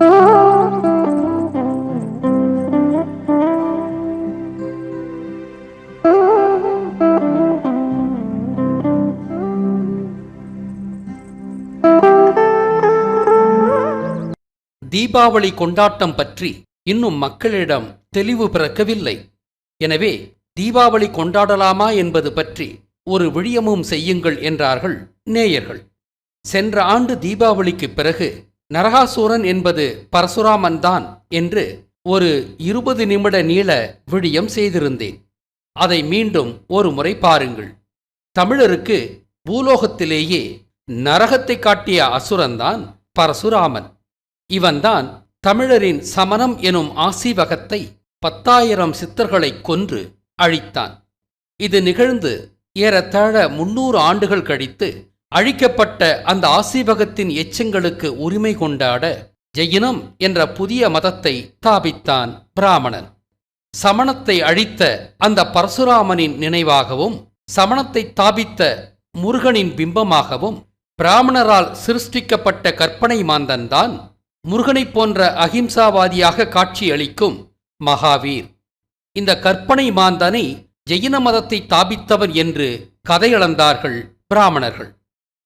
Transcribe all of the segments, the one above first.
தீபாவளி கொண்டாட்டம் பற்றி இன்னும் மக்களிடம் தெளிவு பிறக்கவில்லை. எனவே தீபாவளி கொண்டாடலாமா என்பது பற்றி ஒரு விழியமும் செய்யுங்கள் என்றார்கள் நேயர்கள். சென்ற ஆண்டு தீபாவளிக்கு பிறகு நரகாசூரன் என்பது பரசுராமன் தான் என்று ஒரு இருபது நிமிட நீள விழியம் செய்திருந்தேன். அதை மீண்டும் ஒரு முறை பாருங்கள். தமிழருக்கு பூலோகத்திலேயே நரகத்தை காட்டிய அசுரன்தான் பரசுராமன். இவன்தான் தமிழரின் சமணம் எனும் ஆசீவகத்தை பத்தாயிரம் சித்தர்களைக் கொன்று அழித்தான். இது நிகழ்ந்து ஏறத்தாழ முன்னூறு ஆண்டுகள் கழித்து அழிக்கப்பட்ட அந்த ஆசீபகத்தின் எச்சங்களுக்கு உரிமை கொண்டாட ஜெயினம் என்ற புதிய மதத்தை தாபித்தான் பிராமணன். சமணத்தை அழித்த அந்த பரசுராமனின் நினைவாகவும் சமணத்தை தாபித்த முருகனின் பிம்பமாகவும் பிராமணரால் சிருஷ்டிக்கப்பட்ட கற்பனை மாந்தன்தான் முருகனைப் போன்ற அகிம்சாவாதியாக காட்சியளிக்கும் மகாவீர். இந்த கற்பனை மாந்தனை ஜெயின மதத்தை தாபித்தவன் என்று கதையளந்தார்கள் பிராமணர்கள்.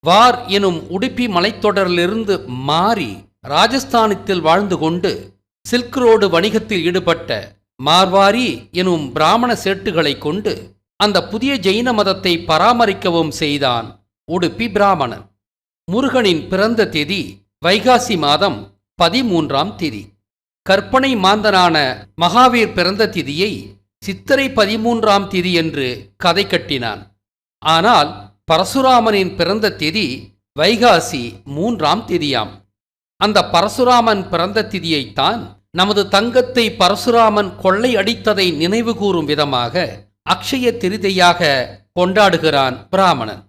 வார் எனும் உடுப்பி மலைத்தொடரிலிருந்து மாறி ராஜஸ்தானத்தில் வாழ்ந்து கொண்டு சில்க் ரோடு வணிகத்தில் ஈடுபட்ட மார்வாரி எனும் பிராமண சேட்டுகளைக் கொண்டு அந்த புதிய ஜெயின மதத்தை பராமரிக்கவும் செய்தான் உடுப்பி பிராமணன். முருகனின் பிறந்த தேதி வைகாசி மாதம் பதிமூன்றாம் திதி. கற்பனை மாந்தனான மகாவீர் பிறந்த திதியை சித்திரை பதிமூன்றாம் திதி என்று கதை கட்டினான். ஆனால் பரசுராமனின் பிறந்த திதி வைகாசி மூன்றாம் திதியாம். அந்த பரசுராமன் பிறந்த திதியைத்தான் நமது தங்கத்தை பரசுராமன் கொள்ளை அடித்ததை நினைவுகூறும் விதமாக அக்ஷய திருதியாக கொண்டாடுகிறான் பிராமணன்.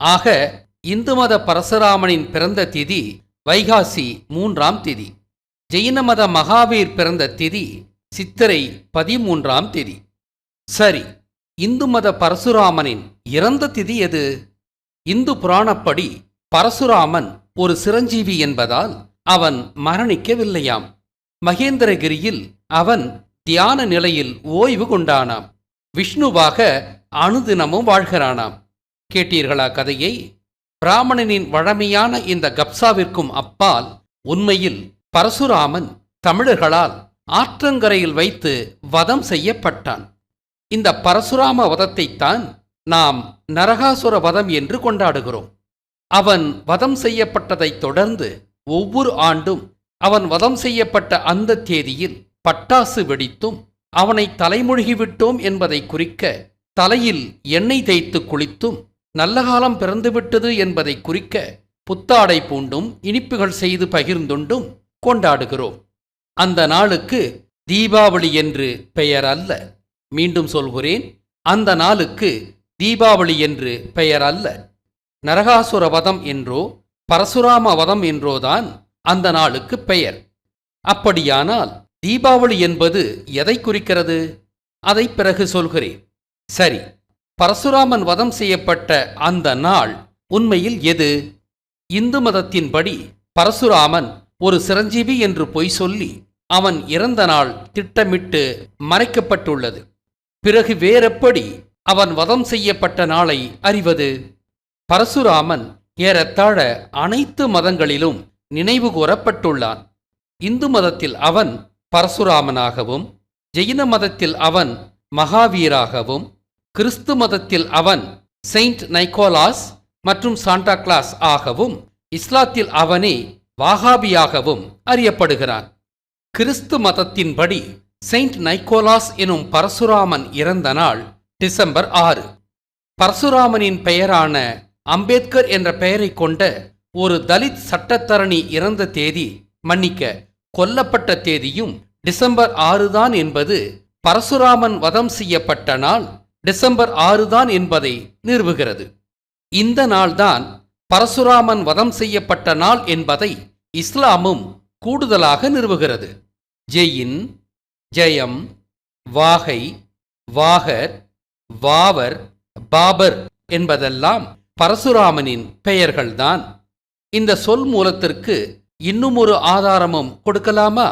ஆக இந்து மத பரசுராமனின் பிறந்த திதி வைகாசி மூன்றாம் திதி. ஜெயின மத மகாவீர் பிறந்த திதி சித்திரை பதிமூன்றாம் திதி. சரி இந்து மத பரசுராமனின் இறந்த திதி எது? இந்து புராணப்படி பரசுராமன் ஒரு சிரஞ்சீவி என்பதால் அவன் மரணிக்கவில்லையாம். மகேந்திரகிரியில் அவன் தியான நிலையில் ஓய்வு கொண்டானாம். விஷ்ணுவாக அனுதினமும் வாழ்கிறானாம். கேட்டீர்களா கதையை? பிராமணனின் வழமையான இந்த கப்சாவிற்கும் அப்பால் உண்மையில் பரசுராமன் தமிழர்களால் ஆற்றங்கரையில் வைத்து வதம் செய்யப்பட்டான். இந்த பரசுராம வதத்தைத்தான் நாம் நரகாசுர வதம் என்று கொண்டாடுகிறோம். அவன் வதம் செய்யப்பட்டதைத் தொடர்ந்து ஒவ்வொரு ஆண்டும் அவன் வதம் செய்யப்பட்ட அந்த தேதியில் பட்டாசு வெடித்தும் அவனை தலைமொழிகிவிட்டோம் என்பதை குறிக்க தலையில் எண்ணெய் தேய்த்து குளித்தும் நல்ல காலம் பிறந்துவிட்டது என்பதை குறிக்க புத்தாடை பூண்டும் இனிப்புகள் செய்து பகிர்ந்துண்டும் கொண்டாடுகிறோம். அந்த நாளுக்கு தீபாவளி என்று பெயர் அல்ல மீண்டும் சொல்கிறேன் அந்த நாளுக்கு தீபாவளி என்று பெயர் அல்ல. நரகாசுர வதம் என்றோ பரசுராம வதம் என்றோதான் அந்த நாளுக்கு பெயர். அப்படியானால் தீபாவளி என்பது எதை குறிக்கிறது? அதை பிறகு சொல்கிறேன். சரி பரசுராமன் வதம் செய்யப்பட்ட அந்த நாள் உண்மையில் எது? இந்து மதத்தின்படி பரசுராமன் ஒரு சிரஞ்சீவி என்று பொய் சொல்லி அவன் இறந்த நாள் திட்டமிட்டு மறைக்கப்பட்டுள்ளது. பிறகு வேறெப்படி அவன் வதம் செய்யப்பட்ட நாளை அறிவது? பரசுராமன் ஏறத்தாழ அனைத்து மதங்களிலும் நினைவு கூறப்பட்டுள்ளான். இந்து மதத்தில் அவன் பரசுராமனாகவும் ஜெயின மதத்தில் அவன் மகாவீராகவும் கிறிஸ்து மதத்தில் அவன் செயின்ட் நைக்கோலாஸ் மற்றும் சாண்டா கிளாஸ் ஆகவும் இஸ்லாத்தில் அவனே வாகாபியாகவும் அறியப்படுகிறான். கிறிஸ்து மதத்தின்படி செயின்ட் நைக்கோலாஸ் எனும் பரசுராமன் இறந்த நாள் டிசம்பர் ஆறு. பரசுராமனின் பெயரான அம்பேத்கர் என்ற பெயரைக் கொண்ட ஒரு தலித் சட்டத்தரணி இறந்த தேதி மன்னிக்க கொல்லப்பட்ட தேதியும் டிசம்பர் ஆறுதான் என்பது பரசுராமன் வதம் செய்யப்பட்ட நாள் டிசம்பர் ஆறுதான் என்பதை நிறுவுகிறது. இந்த நாள்தான் பரசுராமன் வதம் செய்யப்பட்ட நாள் என்பதை இஸ்லாமும் கூடுதலாக நிறுவுகிறது. ஜெயின் ஜெயம் வாகை வாகர் வாவர் பாபர் என்பதெல்லாம் பரசுராமனின் பெயர்கள்தான். இந்த சொல் மூலத்திற்கு இன்னும் ஒரு ஆதாரமும் கொடுக்கலாமா?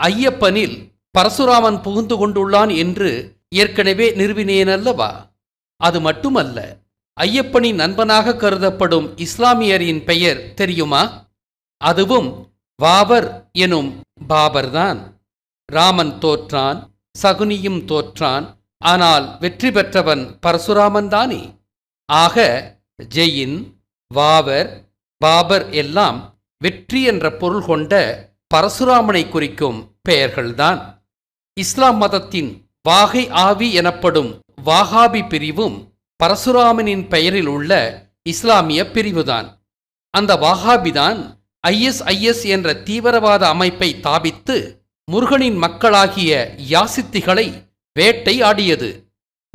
ஐயப்பனில் பரசுராமன் புகுந்து கொண்டுள்ளான் என்று ஏற்கனவே நிறுவினேன் அல்லவா? அது மட்டுமல்ல ஐயப்பனின் நண்பனாக கருதப்படும் இஸ்லாமியரின் பெயர் தெரியுமா? அதுவும் வாவர் எனும் பாபர்தான். ராமன் தோற்றான் சகுனியும் தோற்றான் ஆனால் வெற்றி பெற்றவன் பரசுராமன் தானே? ஆக ஜெயின் வாவர் பாபர் எல்லாம் வெற்றி என்ற பொருள் கொண்ட பரசுராமனை குறிக்கும் பெயர்கள்தான். இஸ்லாம் மதத்தின் வாகை ஆவி எனப்படும் வாகாபி பிரிவும் பரசுராமனின் பெயரில் உள்ள இஸ்லாமிய பிரிவுதான். அந்த வாகாபிதான் ஐஎஸ்ஐஎஸ் என்ற தீவிரவாத அமைப்பை தாபித்து முருகனின் மக்களாகிய யாசித்திகளை வேட்டை ஆடியது.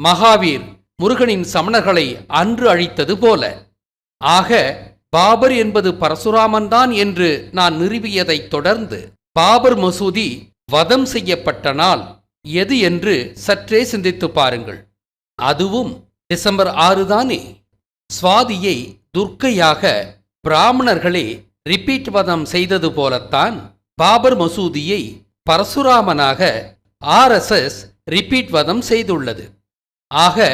மகாவீர் முருகனின் சமணர்களை அன்று அழித்தது போல. ஆக பாபர் என்பது பரசுராமன் தான் என்று நான் நிறுவியதைத் தொடர்ந்து பாபர் மசூதி வதம் செய்யப்பட்ட நாள் எது என்று சற்றே சிந்தித்து பாருங்கள். அதுவும் டிசம்பர் ஆறு தானே. சுவாதியை துர்க்கையாக பிராமணர்களே ரிப்பீட் வதம் செய்தது போலத்தான் பாபர் மசூதியை பரசுராமனாக ஆர்எஸ்எஸ் ரிப்பீட் வதம் செய்துள்ளது. ஆக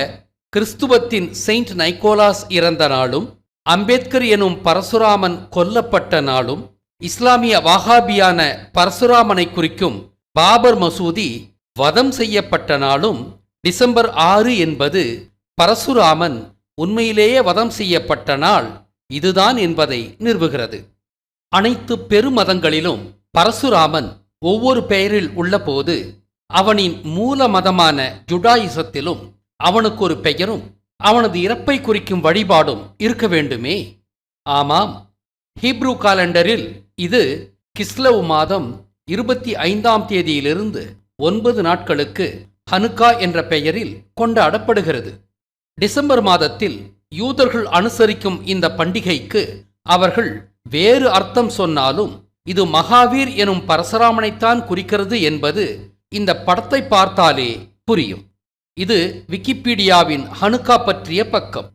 கிறிஸ்துவத்தின் செயின்ட் நைக்கோலாஸ் இறந்த நாளும் அம்பேத்கர் எனும் பரசுராமன் கொல்லப்பட்ட நாளும் இஸ்லாமிய வாகாபியான பரசுராமனை குறிக்கும் பாபர் மசூதி வதம் செய்யப்பட்ட நாளும் டிசம்பர் ஆறு என்பது பரசுராமன் உண்மையிலேயே வதம் செய்யப்பட்ட நாள் இதுதான் என்பதை நிறுவுகிறது. அனைத்து பெருமதங்களிலும் பரசுராமன் ஒவ்வொரு பெயரில் உள்ளபோது அவனின் மூல மதமான ஜுடாயிசத்திலும் அவனுக்கு ஒரு பெயரும் அவனது இறப்பை குறிக்கும் வழிபாடும் இருக்க வேண்டுமே. ஆமாம். ஹீப்ரூ காலண்டரில் இது கிஸ்லவ் மாதம் இருபத்தி ஐந்தாம் தேதியிலிருந்து ஒன்பது நாட்களுக்கு ஹனுக்கா என்ற பெயரில் கொண்டாடப்படுகிறது. டிசம்பர் மாதத்தில் யூதர்கள் அனுசரிக்கும் இந்த பண்டிகைக்கு அவர்கள் வேறு அர்த்தம் சொன்னாலும் இது மகாவீர் எனும் பரசுராமனைத்தான் குறிக்கிறது என்பது இந்த படத்தை பார்த்தாலே புரியும். இது விக்கிபீடியாவின் ஹனுக்கா பற்றிய பக்கம்.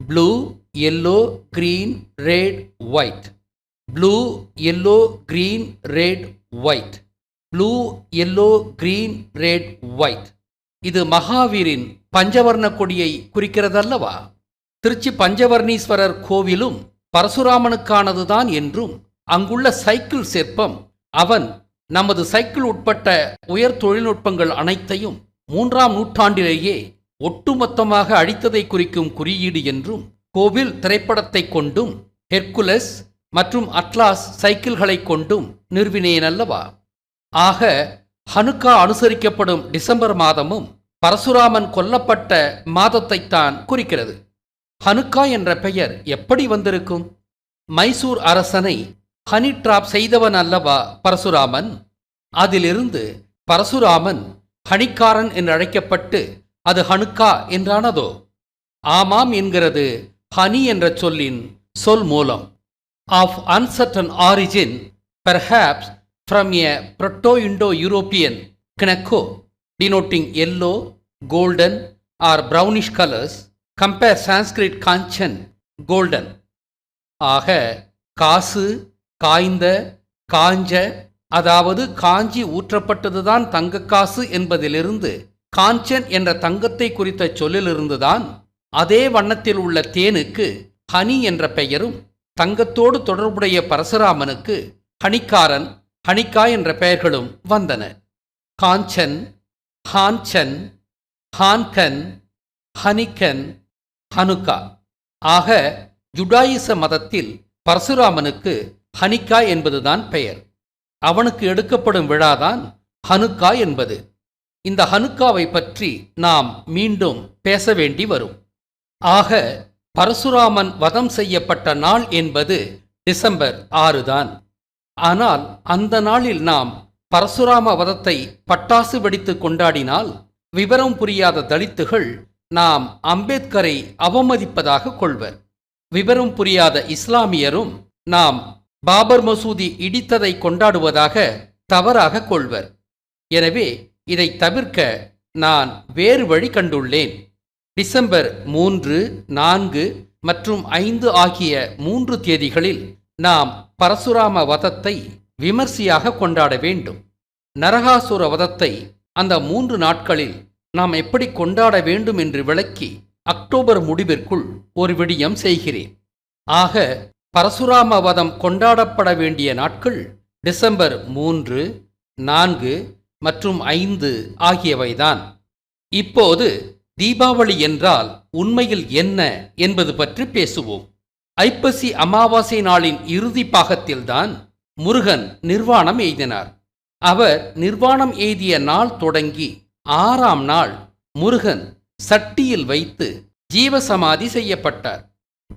Blue yellow green red white blue yellow green red white blue yellow green red white இது மகாவீரின் பஞ்சவர்ண கொடியை குறிக்கிறதல்லவா? திருச்சி பஞ்சவர்ணீஸ்வரர் கோவிலும் பரசுராமனுக்கானதுதான் என்றும் அங்குள்ள சைக்கிள் சிற்பம் அவன் நமது சைக்கிள் உட்பட்ட உயர் தொழில்நுட்பங்கள் அனைத்தையும் மூன்றாம் நூற்றாண்டிலேயே ஒட்டுமொத்தமாக அழித்ததை குறிக்கும் குறியீடு என்றும் கோவில் திரைப்படத்தை கொண்டும் ஹெர்குலஸ் மற்றும் அட்லாஸ் சைக்கிள்களை கொண்டும் நிறுவினேன் அல்லவா? ஆக ஹனுக்கா அனுசரிக்கப்படும் டிசம்பர் மாதமும் பரசுராமன் கொல்லப்பட்ட மாதத்தைத்தான் குறிக்கிறது. ஹனுக்கா என்ற பெயர் எப்படி வந்திருக்கும்? மைசூர் அரசனை ஹனி டிராப் செய்தவன் அல்லவா பரசுராமன்? அதிலிருந்து பரசுராமன் ஹனிக்காரன் என்று அழைக்கப்பட்டு அது ஹனுக்கா என்றானதோ? ஆமாம் என்கிறது ஹனி என்ற சொல்லின் சொல் மூலம். Of uncertain origin perhaps from a proto Indo European கிணக்கோ denoting yellow golden or brownish colours compare Sanskrit kanchan golden ஆக காசு காய்ந்த காஞ்ச அதாவது காஞ்சி ஊற்றப்பட்டதுதான் தங்கக்காசு என்பதிலிருந்து காஞ்சன் என்ற தங்கத்தை குறித்த சொல்லிலிருந்துதான் அதே வண்ணத்தில் உள்ள தேனுக்கு ஹனி என்ற பெயரும் தங்கத்தோடு தொடர்புடைய பரசுராமனுக்கு ஹனிக்காரன் ஹனிக்கா என்ற பெயர்களும் வந்தன. காஞ்சன் ஹான்சன் ஹான்கன் ஹனிக்கன் ஹனுக்கா ஆக ஜுடாயிச மதத்தில் பரசுராமனுக்கு ஹனிக்கா என்பதுதான் பெயர். அவனுக்கு எடுக்கப்படும் விழாதான் ஹனுக்கா என்பது. இந்த ஹனுக்காவை பற்றி நாம் மீண்டும் பேச வேண்டி வரும். ஆக பரசுராமன் வதம் செய்யப்பட்ட நாள் என்பது டிசம்பர் ஆறுதான் ஆனால் அந்த நாளில் நாம் பரசுராம வதத்தை பட்டாசு வெடித்து கொண்டாடினால் விவரம் புரியாத தலித்துகள் நாம் அம்பேத்கரை அவமதிப்பதாக கொள்வர். விவரம் புரியாத இஸ்லாமியரும் நாம் பாபர் மசூதி இடித்ததை கொண்டாடுவதாக தவறாக கொள்வர். எனவே இதை தவிர்க்க நான் வேறு வழி கண்டுள்ளேன். டிசம்பர் மூன்று நான்கு மற்றும் ஐந்து ஆகிய மூன்று தேதிகளில் நாம் பரசுராம வதத்தை விமர்சையாக கொண்டாட வேண்டும். நரகாசுர வதத்தை அந்த மூன்று நாட்களில் நாம் எப்படி கொண்டாட வேண்டும் என்று விளக்கி அக்டோபர் முடிவிற்குள் ஒரு விடியம் செய்கிறேன். ஆக பரசுராம வதம் கொண்டாடப்பட வேண்டிய நாட்கள் டிசம்பர் மூன்று நான்கு மற்றும் ஐந்து ஆகியவைதான். இப்போது தீபாவளி என்றால் உண்மையில் என்ன என்பது பற்றி பேசுவோம். ஐப்பசி அமாவாசை நாளின் இறுதி பாகத்தில்தான் முருகன் நிர்வாணம் எய்தினார். அவர் நிர்வாணம் எய்திய நாள் தொடங்கி ஆறாம் நாள் முருகன் சட்டியில் வைத்து ஜீவசமாதி செய்யப்பட்டார்.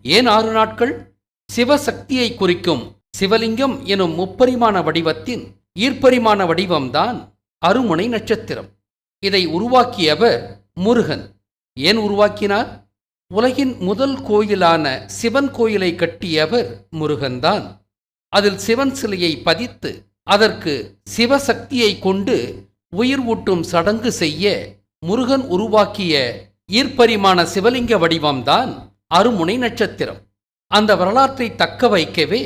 ஏன் ஆறு நாட்கள்? சிவசக்தியை குறிக்கும் சிவலிங்கம் எனும் முப்பரிமாண வடிவத்தின் ஈர்ப்பரிமாண வடிவம்தான் அருமுனை நட்சத்திரம். இதை உருவாக்கியவர் முருகன். ஏன் உருவாக்கினார்? உலகின் முதல் கோயிலான சிவன் கோயிலை கட்டியவர் முருகன்தான். அதில் சிவன் சிலையை பதித்து அதற்கு சிவசக்தியை கொண்டு உயிர் ஊட்டும் சடங்கு செய்ய முருகன் உருவாக்கிய ஈர்ப்பரிமாண சிவலிங்க வடிவம்தான் அருமுனை நட்சத்திரம். அந்த வரலாற்றை தக்க வைக்கவே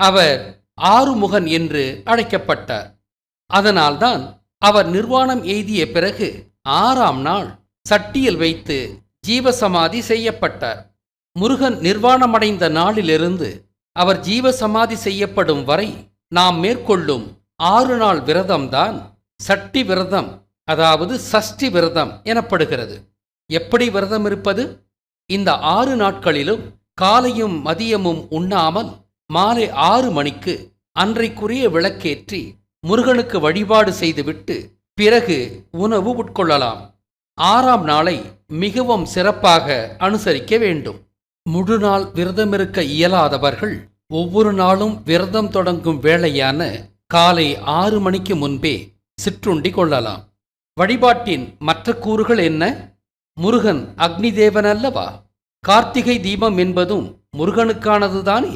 அவர் ஆறுமுகன் என்று அழைக்கப்பட்டார். அதனால்தான் அவர் நிர்வாணம் எய்திய பிறகு ஆறாம் நாள் சட்டியில் வைத்து ஜீவசமாதி செய்யப்பட்டார். முருகன் நிர்வாணமடைந்த நாளிலிருந்து அவர் ஜீவசமாதி செய்யப்படும் வரை நாம் மேற்கொள்ளும் ஆறு நாள் விரதம்தான் சட்டி விரதம் அதாவது சஷ்டி விரதம் எனப்படுகிறது. எப்படி விரதம் இருப்பது? இந்த ஆறு நாட்களிலும் காலையும் மதியமும் உண்ணாமல் மாலை ஆறு மணிக்கு அன்றைக்குரிய விளக்கேற்றி முருகனுக்கு வழிபாடு செய்துவிட்டு பிறகு உணவு உட்கொள்ளலாம். ஆறாம் நாளை மிகவும் சிறப்பாக அனுசரிக்க வேண்டும். முழு நாள் விரதமிருக்க இயலாதவர்கள் ஒவ்வொரு நாளும் விரதம் தொடங்கும் வேளையான காலை ஆறு மணிக்கு முன்பே சிற்றுண்டி கொள்ளலாம். வழிபாட்டின் மற்ற கூறுகள் என்ன? முருகன் அக்னி தேவன் அல்லவா? கார்த்திகை தீபம் என்பதும் முருகனுக்கானதுதானே?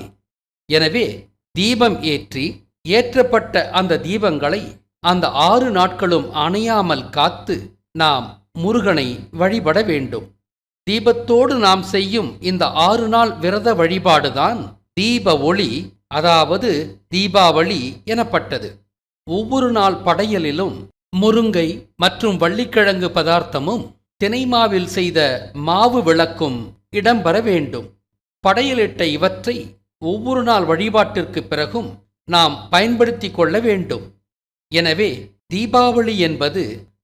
எனவே தீபம் ஏற்றி ஏற்றப்பட்ட அந்த தீபங்களை அந்த ஆறு நாட்களும் அணையாமல் காத்து நாம் முருகனை வழிபட வேண்டும். தீபத்தோடு நாம் செய்யும் இந்த ஆறு நாள் விரத வழிபாடுதான் தீப ஒளி அதாவது தீபாவளி எனப்பட்டது. ஒவ்வொரு நாள் படையலிலும் முருங்கை மற்றும் வள்ளிக்கிழங்கு பதார்த்தமும் தினைமாவில் செய்த மாவு விளக்கும் இடம்பெற வேண்டும். படையலிட்ட இவற்றை ஒவ்வொரு நாள் வழிபாட்டிற்கு பிறகும் நாம் பயன்படுத்தி கொள்ள வேண்டும். எனவே தீபாவளி என்பது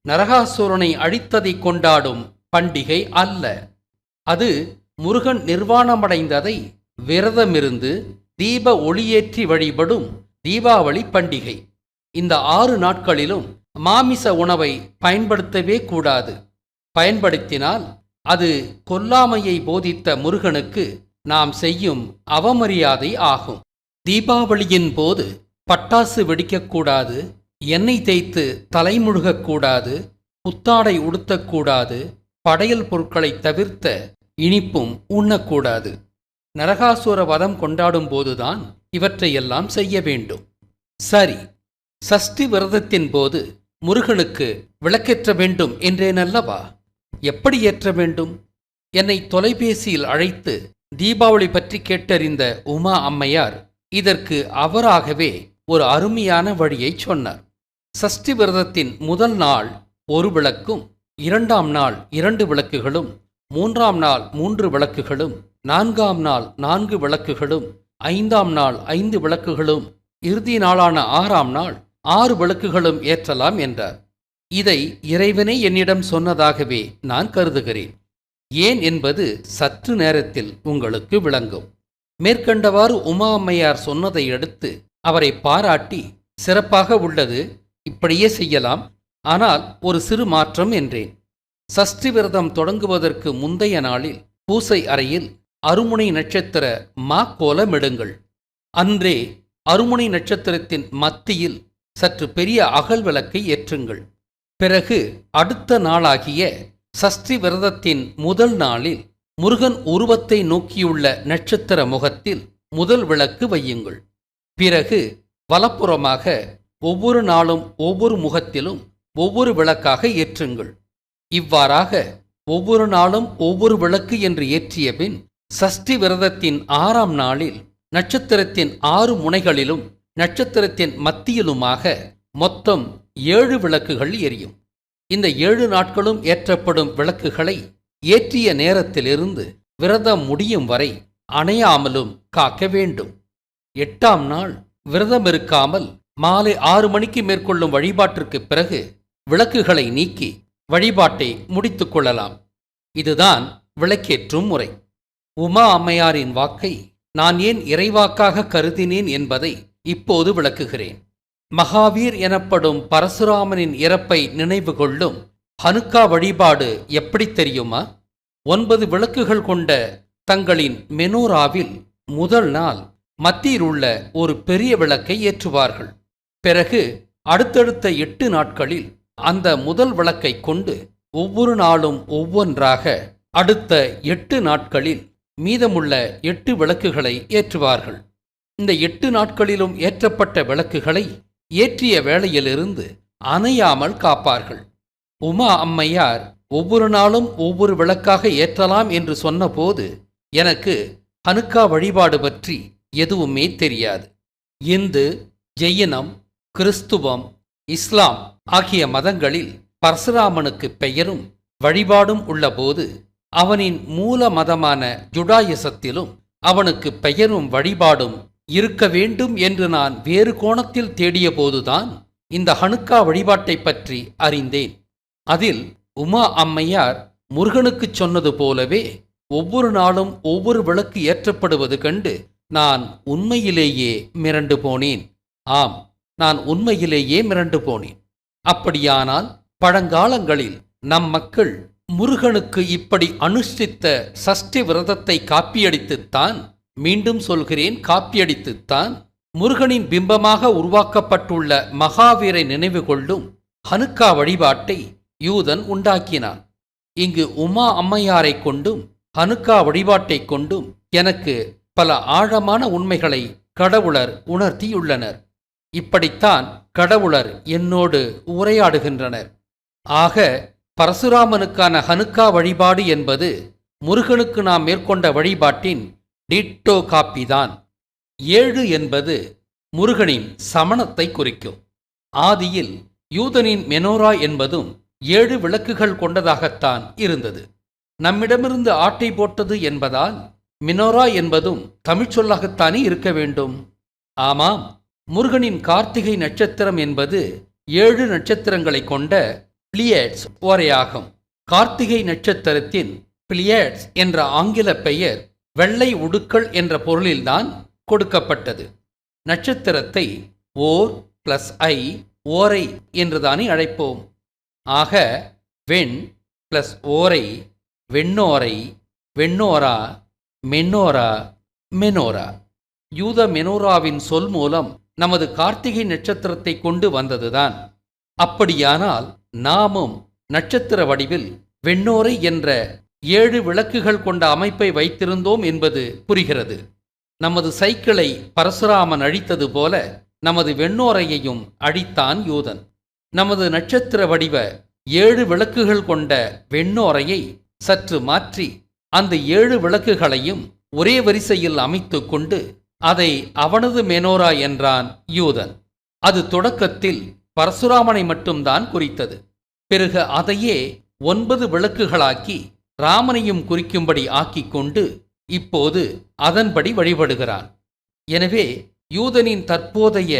நரகாசுரனை அழித்ததை கொண்டாடும் பண்டிகை அல்ல. அது முருகன் நிர்வாணமடைந்ததை விரதமிருந்து தீப ஒளியேற்றி வழிபடும் தீபாவளி பண்டிகை. இந்த ஆறு நாட்களிலும் மாமிச உணவை பயன்படுத்தவே கூடாது. பயன்படுத்தினால் அது கொல்லாமையை போதித்த முருகனுக்கு நாம் செய்யும் அவமரியாதை ஆகும். தீபாவளியின் போது பட்டாசு வெடிக்கக்கூடாது எண்ணெய் தேய்த்து தலைமுழுகக்கூடாது புத்தாடை உடுத்தக்கூடாது படையல் பொருட்களை தவிர்த்த இனிப்பும் உண்ணக்கூடாது. நரகாசுர வதம் கொண்டாடும் போதுதான் இவற்றையெல்லாம் செய்ய வேண்டும். சரி சஷ்டி விரதத்தின் போது முருகனுக்கு விளக்கேற்ற வேண்டும் என்றேனல்லவா எப்படி ஏற்ற வேண்டும்? என்னை தொலைபேசியில் அழைத்து தீபாவளி பற்றி கேட்டறிந்த உமா அம்மையார் இதற்கு அவராகவே ஒரு அருமையான வழியைச் சொன்னார். சஷ்டி விரதத்தின் முதல் நாள் ஒரு விளக்கும் இரண்டாம் நாள் இரண்டு விளக்குகளும் மூன்றாம் நாள் மூன்று விளக்குகளும் நான்காம் நாள் நான்கு விளக்குகளும் ஐந்தாம் நாள் ஐந்து விளக்குகளும் இறுதி நாளான ஆறாம் நாள் ஆறு விளக்குகளும் ஏற்றலாம் என்றார். இதை இறைவனே என்னிடம் சொன்னதாகவே நான் கருதுகிறேன். ஏன் என்பது சற்று நேரத்தில் உங்களுக்கு விளங்கும். மேற்கண்டவாறு உமா அம்மையார் சொன்னதை அடுத்து அவரை பாராட்டி சிறப்பாக உள்ளது இப்படியே செய்யலாம். ஆனால் ஒரு சிறு மாற்றம் என்றேன். சஷ்டி விரதம் தொடங்குவதற்கு முந்தைய நாளில் பூசை அறையில் அருமுனை நட்சத்திர மா கோலமிடுங்கள் அன்றே அருமுனை நட்சத்திரத்தின் மத்தியில் சற்று பெரிய அகல் விளக்கை ஏற்றுங்கள். பிறகு அடுத்த நாளாகிய சஷ்டி விரதத்தின் முதல் நாளில் முருகன் உருவத்தை நோக்கியுள்ள நட்சத்திர முகத்தில் முதல் விளக்கு வையுங்கள். பிறகு வலப்புறமாக ஒவ்வொரு நாளும் ஒவ்வொரு முகத்திலும் ஒவ்வொரு விளக்காக ஏற்றுங்கள். இவ்வாறாக ஒவ்வொரு நாளும் ஒவ்வொரு விளக்கு என்று ஏற்றிய பின் சஷ்டி விரதத்தின் ஆறாம் நாளில் நட்சத்திரத்தின் ஆறு முனைகளிலும் நட்சத்திரத்தின் மத்தியிலுமாக மொத்தம் ஏழு விளக்குகள் எரியும். இந்த ஏழு நாட்களும் ஏற்றப்படும் விளக்குகளை ஏற்றிய நேரத்திலிருந்து விரதம் முடியும் வரை அணையாமலும் காக்க வேண்டும். எட்டாம் நாள் விரதம் இருக்காமல் மாலை ஆறு மணிக்கு மேற்கொள்ளும் வழிபாட்டிற்கு பிறகு விளக்குகளை நீக்கி வழிபாட்டை முடித்துக் கொள்ளலாம். இதுதான் விளக்கேற்றும் முறை. உமா அம்மையாரின் வாக்கை நான் ஏன் இறைவாக்காக கருதினேன் என்பதை இப்போது விளக்குகிறேன். மகாவீர் எனப்படும் பரசுராமனின் இறப்பை நினைவு கொள்ளும் ஹனுக்கா வழிபாடு எப்படி தெரியுமா? ஒன்பது விளக்குகள் கொண்ட தங்களின் மெனோராவில் முதல் நாள் மத்தியில் உள்ள ஒரு பெரிய விளக்கை ஏற்றுவார்கள். பிறகு அடுத்தடுத்த எட்டு நாட்களில் அந்த முதல் விளக்கை கொண்டு ஒவ்வொரு நாளும் ஒவ்வொன்றாக அடுத்த எட்டு நாட்களில் மீதமுள்ள எட்டு விளக்குகளை ஏற்றுவார்கள். இந்த எட்டு நாட்களிலும் ஏற்றப்பட்ட விளக்குகளை ஏற்றிய வேளையிலிருந்து அணையாமல் காப்பார்கள். உமா அம்மையார் ஒவ்வொரு நாளும் ஒவ்வொரு விளக்காக ஏற்றலாம் என்று சொன்னபோது எனக்கு ஹனுக்கா வழிபாடு பற்றி எதுவுமே தெரியாது. இந்து ஜெயினம் கிறிஸ்துவம் இஸ்லாம் ஆகிய மதங்களில் பரசுராமனுக்கு பெயரும் வழிபாடும் உள்ளபோது அவனின் மூல மதமான ஜுடாயசத்திலும் அவனுக்கு பெயரும் வழிபாடும் இருக்க வேண்டும் என்று நான் வேறு கோணத்தில் தேடியபோதுதான் இந்த ஹனுக்கா வழிபாட்டை பற்றி அறிந்தேன். அதில் உமா அம்மையார் முருகனுக்குச் சொன்னது போலவே ஒவ்வொரு நாளும் ஒவ்வொரு விளக்கு ஏற்றப்படுவது கண்டு நான் உண்மையிலேயே மிரண்டு போனேன். ஆம் நான் உண்மையிலேயே மிரண்டு போனேன். அப்படியானால் பழங்காலங்களில் நம் மக்கள் முருகனுக்கு இப்படி அனுஷ்டித்த சஷ்டி விரதத்தை காப்பியடித்துத்தான் மீண்டும் சொல்கிறேன் காப்பியடித்துத்தான். முருகனின் பிம்பமாக உருவாக்கப்பட்டுள்ள மகாவீரை நினைவு கொள்ளும் ஹனுக்கா வழிபாட்டை யூதன் உண்டாக்கினான். இங்கு உமா அம்மையாரைக் கொண்டும் ஹனுக்கா வழிபாட்டைக் கொண்டும் எனக்கு பல ஆழமான உண்மைகளை கடவுளர் உணர்த்தியுள்ளனர். இப்படித்தான் கடவுளர் என்னோடு உரையாடுகின்றனர். ஆக பரசுராமனுக்கான ஹனுக்கா வழிபாடு என்பது முருகனுக்கு நாம் மேற்கொண்ட வழிபாட்டின் டிட்டோ காப்பிதான் ஏழு என்பது முருகனின் சமணத்தை குறிக்கும். ஆதியில் யூதனின் மெனோரா என்பதும் ஏழு விளக்குகள் கொண்டதாகத்தான் இருந்தது. நம்மிடமிருந்து ஆட்டை போட்டது என்பதால் மினோரா என்பதும் தமிழ்ச்சொல்லாகத்தானே இருக்க வேண்டும்? ஆமாம் முருகனின் கார்த்திகை நட்சத்திரம் என்பது ஏழு நட்சத்திரங்களை கொண்ட பிளியட்ஸ் ஓரையாகும். கார்த்திகை நட்சத்திரத்தின் பிளியட்ஸ் என்ற ஆங்கில பெயர் வெள்ளை உடுக்கள் என்ற பொருளில்தான் கொடுக்கப்பட்டது. நட்சத்திரத்தை ஓர் பிளஸ் ஐ ஓரை என்றுதானே அழைப்போம். ஆக வெண் பிளஸ் ஓரை வெண்ணோரை வெண்ணோரா மென்னோரா மெனோரா. யூத மெனோராவின் சொல் மூலம் நமது கார்த்திகை நட்சத்திரத்தை கொண்டு வந்ததுதான். அப்படியானால் நாமும் நட்சத்திர வடிவில் வெண்ணோரை என்ற ஏழு விளக்குகள் கொண்ட அமைப்பை வைத்திருந்தோம் என்பது புரிகிறது. நமது சைக்கிளை பரசுராமன் அழித்தது போல நமது வெண்ணோரையையும் அழித்தான் யூதன். நமது நட்சத்திர வடிவ ஏழு விளக்குகள் கொண்ட வெண்ணோரையை சற்று மாற்றி அந்த ஏழு விளக்குகளையும் ஒரே வரிசையில் அமைத்து கொண்டு அதை அவனது மேனோரா என்றான் யூதன். அது தொடக்கத்தில் பரசுராமனை மட்டும்தான் குறித்தது. பிறகு அதையே ஒன்பது விளக்குகளாக்கி ராமனையும் குறிக்கும்படி ஆக்கிக் கொண்டு இப்போது அதன்படி வழிபடுகிறான். எனவே யூதனின் தற்போதைய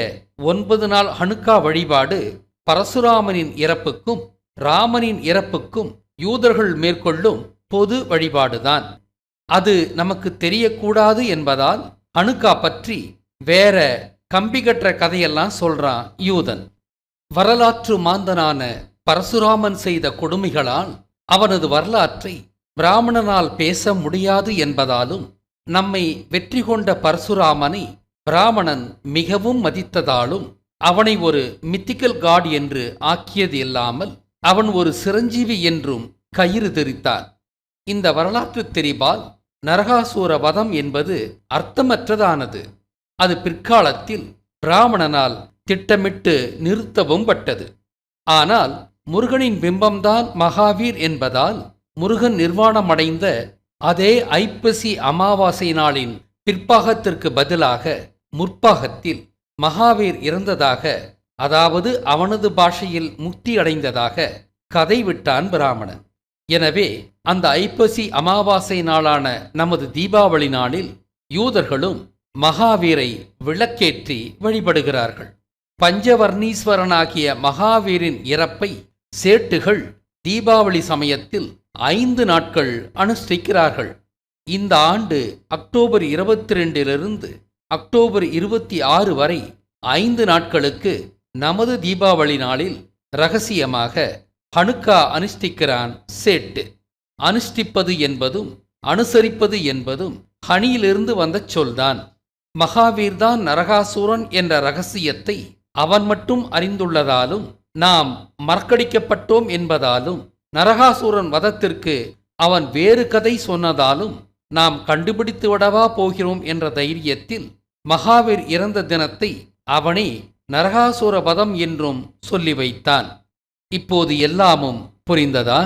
ஒன்பது நாள் ஹனுக்கா வழிபாடு பரசுராமனின் இறப்புக்கும் ராமனின் இறப்புக்கும் யூதர்கள் மேற்கொள்ளும் பொது வழிபாடுதான். அது நமக்கு தெரியக்கூடாது என்பதால் அணுக்கா பற்றி வேற கம்பிகற்ற கதையெல்லாம் சொல்றான் யூதன். வரலாற்று மாந்தனான பரசுராமன் செய்த கொடுமைகளால் அவனது வரலாற்றை பிராமணனால் பேச முடியாது என்பதாலும் நம்மை வெற்றி கொண்ட பரசுராமனை பிராமணன் மிகவும் மதித்ததாலும் அவனை ஒரு மித்திக்கல் காட் என்று ஆக்கியது இல்லாமல் அவன் ஒரு சிரஞ்சீவி என்றும் கயிறு தெரித்தான் இந்த வரலாற்று தெரிவால் நரகாசூர வதம் என்பது அர்த்தமற்றதானது. அது பிற்காலத்தில் பிராமணனால் திட்டமிட்டு நிறுத்தவும் பட்டது. ஆனால் முருகனின் பிம்பம்தான் மகாவீர் என்பதால் முருகன் நிர்வாணமடைந்த அதே ஐப்பசி அமாவாசை நாளின் பிற்பாகத்திற்கு பதிலாக முற்பாகத்தில் மகாவீர் இறந்ததாக அதாவது அவனது பாஷையில் முக்தி அடைந்ததாக கதை விட்டான் பிராமணன். எனவே அந்த ஐப்பசி அமாவாசை நாளான நமது தீபாவளி நாளில் யூதர்களும் மகாவீரை விளக்கேற்றி வழிபடுகிறார்கள். பஞ்சவர்ணீஸ்வரனாகிய மகாவீரின் இறப்பை சேட்டுகள் தீபாவளி சமயத்தில் ஐந்து நாட்கள் அனுஷ்டிக்கிறார்கள். இந்த ஆண்டு அக்டோபர் இருபத்தி ரெண்டிலிருந்து அக்டோபர் இருபத்தி ஆறு வரை ஐந்து நாட்களுக்கு நமது தீபாவளி நாளில் ரகசியமாக ஹனுக்கா அனுஷ்டிக்கிறான் சேட்டு அனுஷ்டிப்பது என்பதும் அனுசரிப்பது என்பதும் ஹனியிலிருந்து வந்த சொல்தான். மகாவீர்தான் நரகாசூரன் என்ற ரகசியத்தை அவன் மட்டும் அறிந்துள்ளதாலும் நாம் மறக்கடிக்கப்பட்டோம் என்பதாலும் நரகாசூரன் வதத்திற்கு அவன் வேறு கதை சொன்னதாலும் நாம் கண்டுபிடித்து விடவா போகிறோம் என்ற தைரியத்தில் மகாவீர் இறந்த தினத்தை அவனே நரகாசுர வதம் என்றும் சொல்லி வைத்தான். இப்போது எல்லாமும் புரிந்ததா?